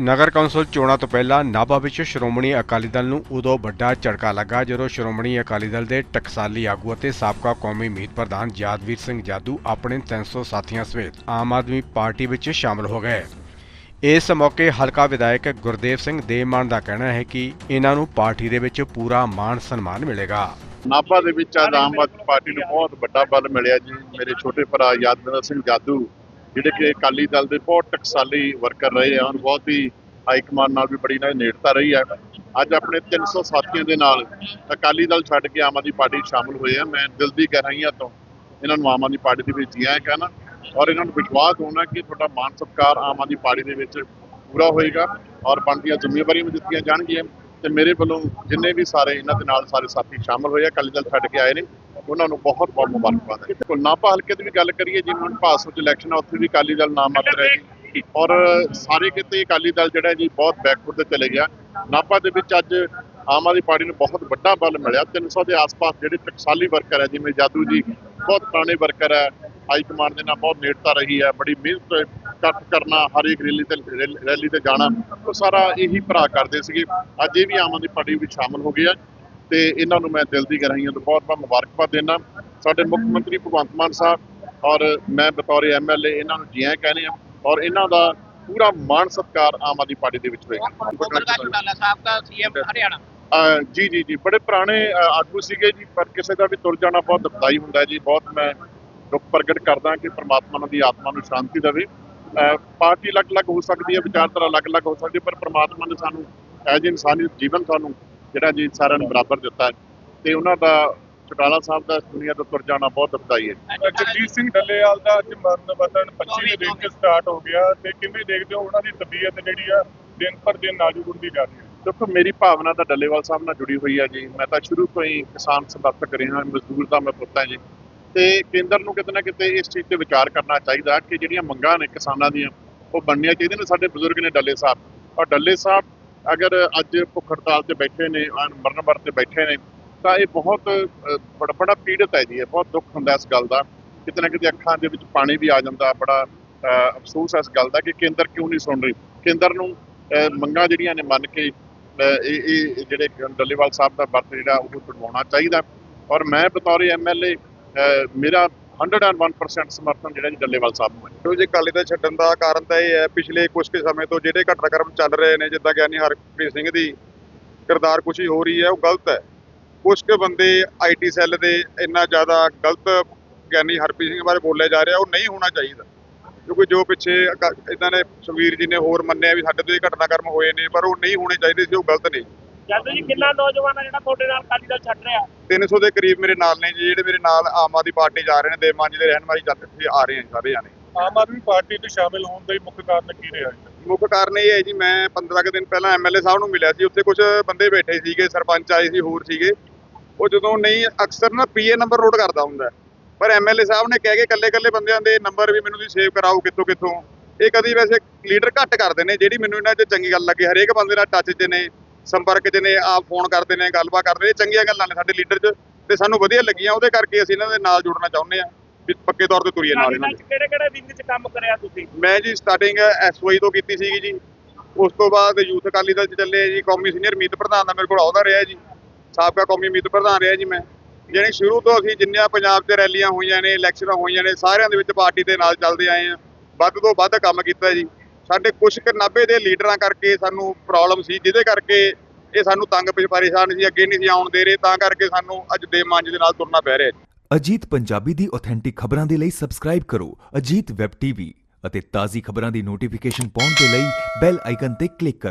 ਨਗਰ council ਚੋਣਾਂ ਤੋਂ ਪਹਿਲਾਂ ਨਾਭਾ ਵਿੱਚ ਸ਼੍ਰੋਮਣੀ ਅਕਾਲੀ ਦਲ ਨੂੰ ਉਦੋਂ ਵੱਡਾ ਝਟਕਾ ਲੱਗਾ ਜਦੋਂ ਸ਼੍ਰੋਮਣੀ ਅਕਾਲੀ ਦਲ ਦੇ ਟਕਸਾਲੀ ਆਗੂ ਅਤੇ ਸਾਬਕਾ ਕੌਮੀ ਮੀਤ ਪ੍ਰਧਾਨ ਯਾਦਵੀਰ ਸਿੰਘ ਜਾਦੂ ਆਪਣੇ 300 ਸਾਥੀਆਂ ਸਮੇਤ ਆਮ ਆਦਮੀ ਪਾਰਟੀ ਵਿੱਚ ਸ਼ਾਮਲ ਹੋ ਗਏ। ਇਸ ਮੌਕੇ ਹਲਕਾ ਵਿਧਾਇਕ ਗੁਰਦੇਵ ਸਿੰਘ ਦੇਮਾਨ ਦਾ ਕਹਿਣਾ ਹੈ ਕਿ ਇਹਨਾਂ ਨੂੰ ਪਾਰਟੀ ਦੇ ਵਿੱਚ ਪੂਰਾ ਮਾਣ ਸਨਮਾਨ ਮਿਲੇਗਾ। ਨਾਭਾ ਦੇ ਵਿੱਚ ਆਮ ਆਦਮੀ ਪਾਰਟੀ ਨੂੰ ਬਹੁਤ ਵੱਡਾ ਬਲ ਮਿਲਿਆ ਜੀ। ਮੇਰੇ ਛੋਟੇ ਭਰਾ ਯਾਦਵਿੰਦਰ ਸਿੰਘ ਜਾਦੂ ਜਿਹੜੇ ਕਿ ਅਕਾਲੀ ਦਲ ਦੇ ਬਹੁਤ ਟਕਸਾਲੀ ਵਰਕਰ ਰਹੇ ਹਨ ਬਹੁਤ ਹੀ ਹਾਈ ਕਮਾਂਡ ਨਾਲ ਵੀ ਬੜੀ ਨਾਲ ਨੇੜਤਾ ਰਹੀ ਹੈ ਅੱਜ ਆਪਣੇ 300 ਸਾਥੀਆਂ ਦੇ ਨਾਲ ਅਕਾਲੀ ਦਲ ਛੱਡ ਕੇ ਆਮ ਆਦਮੀ ਪਾਰਟੀ 'ਚ ਸ਼ਾਮਲ ਹੋਏ ਆ। ਮੈਂ ਦਿਲ ਦੀ ਗਹਿਰਾਈਆਂ ਤੋਂ ਇਹਨਾਂ ਨੂੰ ਆਮ ਆਦਮੀ ਪਾਰਟੀ ਦੇ ਵਿੱਚ ਜੀਆਂ ਕਹਿਣਾ ਔਰ ਇਹਨਾਂ ਨੂੰ ਵਿਸ਼ਵਾਸ ਹੋਣਾ ਕਿ ਤੁਹਾਡਾ ਮਾਨ ਸਤਿਕਾਰ ਆਮ ਆਦਮੀ ਪਾਰਟੀ ਦੇ ਵਿੱਚ ਪੂਰਾ ਹੋਏਗਾ ਔਰ ਬਣਦੀਆਂ ਜ਼ਿੰਮੇਵਾਰੀਆਂ ਵੀ ਦਿੱਤੀਆਂ ਜਾਣਗੀਆਂ ਤੇ ਮੇਰੇ ਵੱਲੋਂ ਜਿੰਨੇ ਵੀ ਸਾਰੇ ਇਹਨਾਂ ਦੇ ਨਾਲ ਸਾਰੇ ਸਾਥੀ ਸ਼ਾਮਲ ਹੋਏ ਆ, ਅਕਾਲੀ ਦਲ ਛੱਡ ਕੇ ਆਏ ਨੇ। ਉਹਨਾਂ ਨੂੰ ਬਹੁਤ ਬਹੁਤ ਮੁਬਾਰਕਬਾਦ ਹੈ। ਕੋਲ ਨਾਪਾ ਹਲਕੇ ਦੀ ਵੀ ਗੱਲ ਕਰੀਏ, ਜਿਵੇਂ ਹੁਣ ਭਾਸੋ ਚ ਇਲੈਕਸ਼ਨ ਆ, ਉੱਥੇ ਵੀ ਅਕਾਲੀ ਦਲ ਨਾਮ ਮਾਤਰ ਹੈ ਜੀ। ਔਰ ਸਾਰੇ ਕਿਤੇ ਅਕਾਲੀ ਦਲ ਜਿਹੜਾ ਜੀ, ਬਹੁਤ ਬੈਕਵਰਡ ਤੇ ਚਲੇ ਗਿਆ। ਨਾਪਾ ਦੇ ਵਿੱਚ ਅੱਜ ਆਮ ਆਦਮੀ ਪਾਰਟੀ ਨੂੰ ਬਹੁਤ ਵੱਡਾ ਬਲ ਮਿਲਿਆ। 300 ਦੇ ਆਸ-ਪਾਸ ਜਿਹੜੇ ਟਕਸਾਲੀ ਵਰਕਰ ਹੈ, ਜਿਵੇਂ ਜਾਦੂ ਜੀ, ਬਹੁਤ ਪੁਰਾਣੇ ਵਰਕਰ ਹੈ। ਹਾਈ ਕਮਾਂਡ ਦੇ ਨਾਲ ਬਹੁਤ ਨੇੜਤਾ ਰਹੀ ਹੈ। ਬੜੀ ਮਿਹਨਤ, ਇਕੱਠ ਕਰਨਾ, ਹਰ ਇੱਕ ਰੈਲੀ ਤੇ ਰੈਲ- ਰੈਲੀ ਤੇ ਜਾਣਾ, ਉਹ ਸਾਰਾ ਇਹੀ ਭਰਾ ਕਰਦੇ ਸੀਗੇ। ਅੱਜ ਇਹ ਵੀ ਆਮ ਆਦਮੀ ਪਾਰਟੀ ਵਿੱਚ ਸ਼ਾਮਲ ਹੋ ਗਏ ਆ। ਤੇ ਇਹਨਾਂ ਨੂੰ ਮੈਂ ਦਿਲ ਦੀ ਗਹਿਰਾਈਆਂ ਤੋਂ ਬਹੁਤ ਬਹੁਤ ਮੁਬਾਰਕਬਾਦ ਦੇਣਾ ਸਾਡੇ ਮੁੱਖ ਮੰਤਰੀ ਭਗਵੰਤ ਮਾਨ ਸਾਹਿਬ ਔਰ ਮੈਂ ਬਤੌਰ ਐਮਐਲਏ ਇਹਨਾਂ ਨੂੰ ਜੀ ਆਇਆਂ ਕਹਿੰਦੇ ਆ ਔਰ ਇਹਨਾਂ ਦਾ ਪੂਰਾ ਮਾਣ ਸਤਿਕਾਰ ਆਮ ਆਦਮੀ ਪਾਰਟੀ ਦੇ ਵਿੱਚ ਹੋਏਗਾ। ਉਮਰਗਾ ਚੁਟਾਲਾ ਸਾਹਿਬ ਦਾ ਸੀਐਮ ਹਰਿਆਣਾ। ਅਹ ਜੀ ਜੀ ਜੀ ਬੜੇ ਪੁਰਾਣੇ ਆਗੂ ਸੀਗੇ ਜੀ ਪਰ ਕਿਸੇ ਦਾ ਵੀ ਤੁਰ ਜਾਣਾ ਬਹੁਤ ਦੁਖਦਾਈ ਹੁੰਦਾ ਜੀ। ਬਹੁਤ ਮੈਂ ਦੁੱਖ ਪ੍ਰਗਟ ਕਰਦਾ ਕਿ ਪ੍ਰਮਾਤਮਾ ਉਹਨਾਂ ਦੀ ਆਤਮਾ ਨੂੰ ਸ਼ਾਂਤੀ ਦੇਵੇ। ਪਾਰਟੀ ਅਲੱਗ-ਅਲੱਗ ਹੋ ਸਕਦੀ ਹੈ ਵਿਚਾਰਧਾਰਾ ਅਲੱਗ-ਅਲੱਗ ਹੋ ਸਕਦੀ ਹੈ ਪਰ ਪ੍ਰਮਾਤਮਾ ਨੇ ਸਾਨੂੰ ਐਜ ਇਨਸਾਨੀ ਜੀਵਨ ਸਾਨੂੰ ਜਿਹੜਾ ਜੀ ਸਾਰਿਆਂ ਨੂੰ ਬਰਾਬਰ ਦਿੱਤਾ ਤੇ ਉਹਨਾਂ ਦਾ ਚਟਾਲਾ ਸਾਹਿਬ ਦਾ ਦੁਨੀਆ ਤੋਂ ਤੁਰ ਜਾਣਾ ਬਹੁਤ ਦੁਖਦਾਈ ਹੈ। ਜਗਜੀਤ ਸਿੰਘ ਡੱਲੇਵਾਲ ਦਾ ਅੱਜ ਮਰਨ ਵਤਨ 25 ਦੇ ਦਿਨ ਸਟਾਰਟ ਹੋ ਗਿਆ ਤੇ ਕਿਵੇਂ ਦੇਖਦੇ ਹੋ ਉਹਨਾਂ ਦੀ ਤਬੀਅਤ ਜਿਹੜੀ ਆ ਦਿਨ ਪਰ ਦਿਨ ਨਾਜ਼ੁਕ ਹੁੰਦੀ ਜਾ ਰਹੀ ਹੈ? ਦੇਖੋ ਮੇਰੀ ਭਾਵਨਾ ਤਾਂ ਡੱਲੇਵਾਲ ਸਾਹਿਬ ਨਾਲ ਜੁੜੀ ਹੋਈ ਹੈ ਜੀ। ਮੈਂ ਤਾਂ ਸ਼ੁਰੂ ਤੋਂ ਹੀ ਕਿਸਾਨ ਸਮਰਥਕ ਰਿਹਾ ਮਜ਼ਦੂਰ ਦਾ ਮੈਂ ਪੁੱਤ ਹਾਂ ਜੀ। ਤੇ ਕੇਂਦਰ ਨੂੰ ਕਿਤੇ ਨਾ ਕਿਤੇ ਇਸ ਚੀਜ਼ ਤੇ ਵਿਚਾਰ ਕਰਨਾ ਚਾਹੀਦਾ ਕਿ ਜਿਹੜੀਆਂ ਮੰਗਾਂ ਨੇ ਕਿਸਾਨਾਂ ਦੀਆਂ ਉਹ ਬਣਨੀਆਂ ਚਾਹੀਦੀਆਂ ਨੇ ਸਾਡੇ ਬਜ਼ੁਰਗ ਨੇ ਡੱਲੇ ਸਾਹਿਬ। ਔਰ ਡੱਲੇ ਸਾਹਿਬ ਅਗਰ ਅੱਜ ਭੁੱਖ ਹੜਤਾਲ ਤੇ ਬੈਠੇ ਨੇ ਮਰਨ ਵਰ ਤੇ ਬੈਠੇ ਨੇ, ਤਾਂ ਇਹ ਬਹੁਤ ਬੜਾ ਬੜਾ ਪੀੜਤ ਹੈ ਜੀ। ਇਹ ਬਹੁਤ ਦੁੱਖ ਹੁੰਦਾ ਇਸ ਗੱਲ ਦਾ ਕਿਤੇ ਨਾ ਕਿਤੇ ਅੱਖਾਂ ਦੇ ਵਿੱਚ ਪਾਣੀ ਵੀ ਆ ਜਾਂਦਾ। ਬੜਾ ਅਫਸੋਸ ਹੈ ਇਸ ਗੱਲ ਦਾ ਕਿ ਕੇਂਦਰ ਕਿਉਂ ਨਹੀਂ ਸੁਣ ਰਹੀ? ਕੇਂਦਰ ਨੂੰ ਮੰਗਾਂ ਜਿਹੜੀਆਂ ਨੇ ਮੰਨ ਕੇ ਇਹ ਇਹ ਜਿਹੜੇ ਡੱਲੇਵਾਲ ਸਾਹਿਬ ਦਾ ਵਰਤ ਜਿਹੜਾ ਉਹ ਤੁੜਵਾਉਣਾ ਚਾਹੀਦਾ। ਔਰ ਮੈਂ ਬਤੌਰ ਐਮਐਲਏ ਮੇਰਾ 101% ਸਮਰਥਨ ਜਿਹੜਾ ਜੀ ਡੱਲੇਵਾਲ ਸਾਹਿਬ ਨੂੰ ਹੈ। ਦੇਖੋ ਜੀ, ਅਕਾਲੀ ਦਲ ਛੱਡਣ ਦਾ ਕਾਰਨ ਤਾਂ ਇਹ ਹੈ, ਪਿਛਲੇ ਕੁਝ ਕੁ ਸਮੇਂ ਤੋਂ ਜਿਹੜੇ ਘਟਨਾਕ੍ਰਮ ਚੱਲ ਰਹੇ ਨੇ, ਜਿੱਦਾਂ ਗਿਆਨੀ ਹਰਪ੍ਰੀਤ ਸਿੰਘ ਦੀ ਕਿਰਦਾਰ ਕੁਸ਼ੀ ਹੋ ਰਹੀ ਹੈ, ਉਹ ਗਲਤ ਹੈ। ਕੁਝ ਕੁ ਬੰਦੇ ਆਈਟੀ ਸੈੱਲ ਦੇ ਇੰਨਾ ਜ਼ਿਆਦਾ ਗਲਤ ਗਿਆਨੀ ਹਰਪ੍ਰੀਤ ਸਿੰਘ ਬਾਰੇ ਬੋਲਿਆ ਜਾ ਰਿਹਾ, ਉਹ ਨਹੀਂ ਹੋਣਾ ਚਾਹੀਦਾ। ਕਿਉਂਕਿ ਜੋ ਪਿੱਛੇ ਇਦਾਂ ਨੇ ਸੁਖਵੀਰ ਜੀ ਨੇ ਹੋਰ ਮੰਨਿਆ ਵੀ ਸਾਡੇ ਤੋਂ ਇਹ ਘਟਨਾਕ੍ਰਮ ਹੋਏ ਨੇ, ਪਰ ਉਹ ਨਹੀਂ ਹੋਣੇ ਚਾਹੀਦੇ ਸੀ, ਉਹ ਗਲਤ ਨੇ। ਜਦ ਜੀ ਕਿੰਨਾ ਨੌਜਵਾਨ ਆ ਜਿਹੜਾ ਤੁਹਾਡੇ ਨਾਲ ਅਕਾਲੀ ਦਲ ਛੱਡ ਰਿਹਾ? 300 ਦੇ ਕਰੀਬ ਮੇਰੇ ਨਾਲ ਨੇ ਜੀ ਜਿਹੜੇ ਮੇਰੇ ਨਾਲ ਆਮ ਆਦਮੀ ਪਾਰਟੀ ਜਾ ਰਹੇ ਨੇ ਦੇਵਮਾਨ ਜੀ ਦੇ ਰਹਿਨਮਾਈ ਜਾਂਦੇ ਇੱਥੇ ਆ ਰਹੇ ਨੇ ਸਾਰੇ ਜਾਣੇ। ਆਮ ਆਦਮੀ ਪਾਰਟੀ ਤੋਂ ਸ਼ਾਮਿਲ ਹੋਣ ਦਾ ਹੀ ਮੁੱਖ ਕਾਰਨ ਕੀ ਰਿਹਾ ਹੈ ਮੁੱਖ ਕਾਰਨ ਇਹ ਹੈ ਜੀ ਮੈਂ 15 ਕੁ ਦਿਨ ਪਹਿਲਾਂ ਐਮਐਲਏ ਸਾਹਿਬ ਨੂੰ ਮਿਲਿਆ ਸੀ ਉੱਥੇ ਕੁਝ ਬੰਦੇ ਬੈਠੇ ਸੀਗੇ ਸਰਪੰਚ ਆਏ ਸੀ ਹੋਰ ਸੀਗੇ। ਉਹ ਜਦੋਂ ਨਹੀਂ ਅਕਸਰ ਨਾ ਪੀਏ ਨੰਬਰ ਨੋਟ ਕਰਦਾ ਹੁੰਦਾ। ਪਰ ਐਮਐਲਏ ਸਾਹਿਬ ਨੇ ਕਹਿ ਕੇ ਕੱਲੇ ਕੱਲੇ ਬੰਦਿਆਂ ਦੇ ਨੰਬਰ ਵੀ ਮੈਨੂੰ ਤੁਸੀਂ ਸੇਵ ਕਰਾਓ ਕਿੱਥੋਂ ਕਿੱਥੋਂ। ਇਹ ਕਦੀ ਵੈਸੇ ਲੀਡਰ ਘੱਟ ਕਰਦੇ ਨੇ ਜਿਹੜੀ ਮੈਨੂੰ ਇਹਨਾਂ 'ਚ ਚੰਗੀ ਗੱਲ ਲੱਗੀ ਹਰੇਕ ਬੰਦੇ ਨਾਲ ਟੱਚ 'ਚ ਨੇ। ਸੰਪਰਕ 'ਚ ਨੇ ਆਪ ਫੋਨ ਕਰਦੇ ਨੇ ਗੱਲਬਾਤ ਕਰਦੇ ਨੇ ਚੰਗੀਆਂ ਗੱਲਾਂ ਨੇ ਸਾਡੇ ਲੀਡਰ 'ਚ। ਤੇ ਸਾਨੂੰ ਵਧੀਆ ਲੱਗੀਆਂ ਉਹਦੇ ਕਰਕੇ ਅਸੀਂ ਇਹਨਾਂ ਦੇ ਨਾਲ ਜੁੜਨਾ ਚਾਹੁੰਦੇ ਆ ਵੀ ਪੱਕੇ ਤੌਰ ਤੇ ਤੁਰੀਏ ਨਾਲ ਇਹਨਾਂ ਦੇ। ਕਿਹੜੇ ਕਿਹੜੇ ਵਿੰਗ ਚ ਕੰਮ ਕਰਿਆ ਤੁਸੀਂ? ਮੈਂ ਜੀ ਸਟਾਰਟਿੰਗ ਐਸਵਾਈ ਤੋਂ ਕੀਤੀ ਸੀਗੀ ਜੀ। ਉਸ ਤੋਂ ਬਾਅਦ ਯੂਥ ਅਕਾਲੀ ਦਲ ਚ ਚੱਲੇ ਜੀ ਕੌਮੀ ਸੀਨੀਅਰ ਮੀਤ ਪ੍ਰਧਾਨ ਦਾ ਮੇਰੇ ਕੋਲ ਅਹੁਦਾ ਰਿਹਾ ਜੀ। ਸਾਬਕਾ ਕੌਮੀ ਮੀਤ ਪ੍ਰਧਾਨ ਰਿਹਾ ਜੀ ਮੈਂ। ਜਾਣੀ ਸ਼ੁਰੂ ਤੋਂ ਅਸੀਂ ਜਿੰਨੀਆਂ ਪੰਜਾਬ 'ਚ ਰੈਲੀਆਂ ਹੋਈਆਂ ਨੇ ਇਲੈਕਸ਼ਨਾਂ ਹੋਈਆਂ ਨੇ ਸਾਰਿਆਂ ਦੇ ਵਿੱਚ ਪਾਰਟੀ ਦੇ ਨਾਲ ਚੱਲਦੇ ਆਏ ਆ ਵੱਧ ਤੋਂ ਵੱਧ ਕੰਮ ਕੀਤਾ ਜੀ। ਸਾਡੇ ਕੁਝ ਕੁ ਨਾਭੇ ਦੇ ਲੀਡਰਾਂ ਕਰਕੇ ਸਾਨੂੰ ਪ੍ਰੋਬਲਮ ਸੀ, ਜਿਹਦੇ ਕਰਕੇ ਇਹ ਸਾਨੂੰ ਤੰਗ ਪਿਛ ਪਰੇਸ਼ਾਨ ਸੀ, ਅੱਗੇ ਨਹੀਂ ਸੀ ਆਉਣ ਦੇ ਰਹੇ, ਤਾਂ ਕਰਕੇ ਸਾਨੂੰ ਅੱਜ ਦੇਵ ਦੇ ਨਾਲ ਤੁਰਨਾ ਪੈ ਰਿਹਾ ਜੀ। ਅਜੀਤ ਪੰਜਾਬੀ ਦੀ ਆਥੈਂਟਿਕ ਖਬਰਾਂ ਦੇ ਲਈ ਸਬਸਕ੍ਰਾਈਬ ਕਰੋ, ਅਜੀਤ ਵੈਬ ਟੀਵੀ ਅਤੇ ਤਾਜ਼ੀ ਖਬਰਾਂ ਦੀ ਨੋਟੀਫਿਕੇਸ਼ਨ ਪਾਉਣ ਦੇ ਲਈ ਬੈਲ ਆਈਕਨ ਤੇ ਕਲਿੱਕ ਕਰੋ।